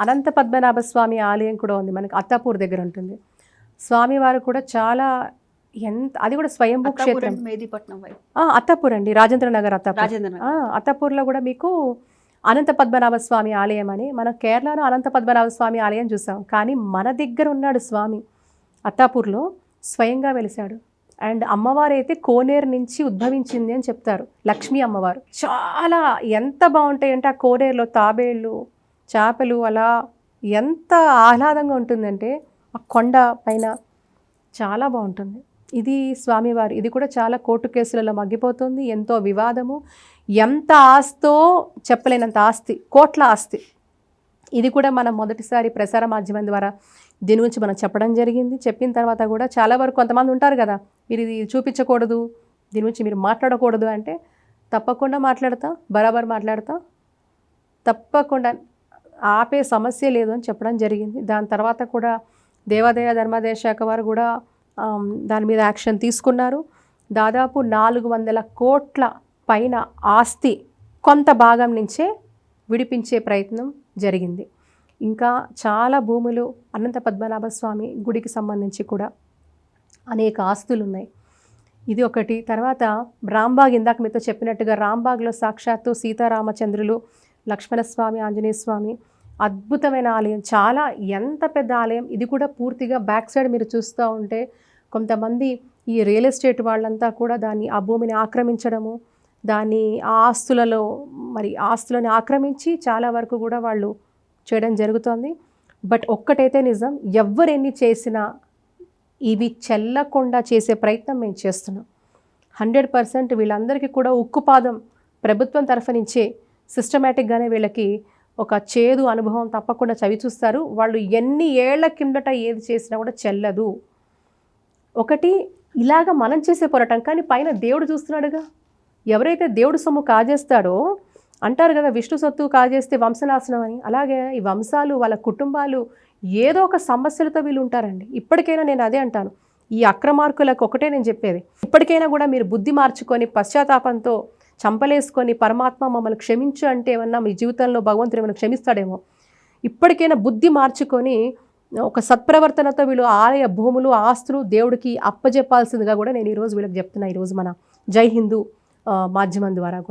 అనంత పద్మనాభ స్వామి ఆలయం కూడా ఉంది మనకి అత్తాపూర్ దగ్గర ఉంటుంది. స్వామివారు కూడా చాలా ఎంత అది కూడా స్వయంభూ క్షేత్రం. మేదీపట్నం అత్తాపూర్ అండి రాజేంద్ర నగర్ అత్తాపూర్. అత్తాపూర్లో కూడా మీకు అనంత పద్మనాభ స్వామి ఆలయం అని మన కేరళలో అనంత పద్మనాభ స్వామి ఆలయం చూసాం. కానీ మన దగ్గర ఉన్నాడు స్వామి అత్తాపూర్లో స్వయంగా వెలిశాడు. అండ్ అమ్మవారు అయితే కోనేరు నుంచి ఉద్భవించింది అని చెప్తారు లక్ష్మీ అమ్మవారు. చాలా ఎంత బాగుంటాయంటే ఆ కోనేరులో తాబేళ్ళు చేపలు అలా ఎంత ఆహ్లాదంగా ఉంటుందంటే ఆ కొండ పైన చాలా బాగుంటుంది. ఇది స్వామివారు ఇది కూడా చాలా కోర్టు కేసులలో మగ్గిపోతుంది. ఎంతో వివాదము ఎంత ఆస్తో చెప్పలేనంత ఆస్తి కోట్ల ఆస్తి. ఇది కూడా మనం మొదటిసారి ప్రసార మాధ్యమం ద్వారా దీని గురించి మనం చెప్పడం జరిగింది. చెప్పిన తర్వాత కూడా చాలా వరకు కొంతమంది ఉంటారు కదా మీరు ఇది చూపించకూడదు దీని గురించి మీరు మాట్లాడకూడదు అంటే తప్పకుండా మాట్లాడతా బరాబర్ మాట్లాడతా తప్పకుండా ఆపే సమస్య లేదు అని చెప్పడం జరిగింది. దాని తర్వాత కూడా దేవాదాయ ధర్మాదాయ శాఖ వారు కూడా దాని మీద యాక్షన్ తీసుకున్నారు. దాదాపు నాలుగు వందల కోట్ల పైన ఆస్తి కొంత భాగం నుంచే విడిపించే ప్రయత్నం జరిగింది. ఇంకా చాలా భూములు అనంత పద్మనాభ స్వామి గుడికి సంబంధించి కూడా అనేక ఆస్తులు ఉన్నాయి. ఇది ఒకటి. తర్వాత రాంబాగ్ ఇందాక మీతో చెప్పినట్టుగా రాంబాగ్లో సాక్షాత్తు సీతారామచంద్రులు లక్ష్మణస్వామి ఆంజనేయ స్వామి అద్భుతమైన ఆలయం. చాలా ఎంత పెద్ద ఆలయం? ఇది కూడా పూర్తిగా బ్యాక్ సైడ్ మీరు చూస్తూ ఉంటే కొంతమంది ఈ రియల్ ఎస్టేట్ వాళ్ళంతా కూడా దాన్ని ఆ భూమిని ఆక్రమించడము దాన్ని ఆ ఆస్తులలో మరి ఆస్తులను ఆక్రమించి చాలా వరకు కూడా వాళ్ళు చేయడం జరుగుతోంది. బట్ ఒక్కటైతే నిజం ఎవరెన్ని చేసినా ఇవి చెల్లకుండా చేసే ప్రయత్నం మేము చేస్తున్నాం. హండ్రెడ్ పర్సెంట్ వీళ్ళందరికీ కూడా ఉక్కుపాదం ప్రభుత్వం తరఫు నుంచే సిస్టమేటిక్గానే వీళ్ళకి ఒక చేదు అనుభవం తప్పకుండా చవి చూస్తారు. వాళ్ళు ఎన్ని ఏళ్ళ కిందట ఏది చేసినా కూడా చెల్లదు. ఒకటి ఇలాగ మనం చేసే పోరాటం కానీ పైన దేవుడు చూస్తున్నాడుగా. ఎవరైతే దేవుడు సొమ్ము కాజేస్తాడో అంటారు కదా విష్ణు సొత్తు కాజేస్తే వంశనాశనం అని. అలాగే ఈ వంశాలు వాళ్ళ కుటుంబాలు ఏదో ఒక సమస్యలతో వీళ్ళు ఉంటారండి. ఇప్పటికైనా నేను అదే అంటాను. ఈ అక్రమార్కులకు ఒకటే నేను చెప్పేది. ఇప్పటికైనా కూడా మీరు బుద్ధి మార్చుకొని పశ్చాత్తాపంతో చంపలేసుకొని పరమాత్మ మమ్మల్ని క్షమించు అంటే ఏమన్నా మీ జీవితంలో భగవంతుడు ఏమైనా క్షమిస్తాడేమో. ఇప్పటికైనా బుద్ధి మార్చుకొని ఒక సత్ప్రవర్తనతో వీళ్ళు ఆలయ భూములు ఆస్తులు దేవుడికి అప్పజెప్పాల్సిందిగా కూడా నేను ఈరోజు వీళ్ళకి చెప్తున్నా. ఈరోజు మన జై హిందూ మాధ్యమం ద్వారా కూడా.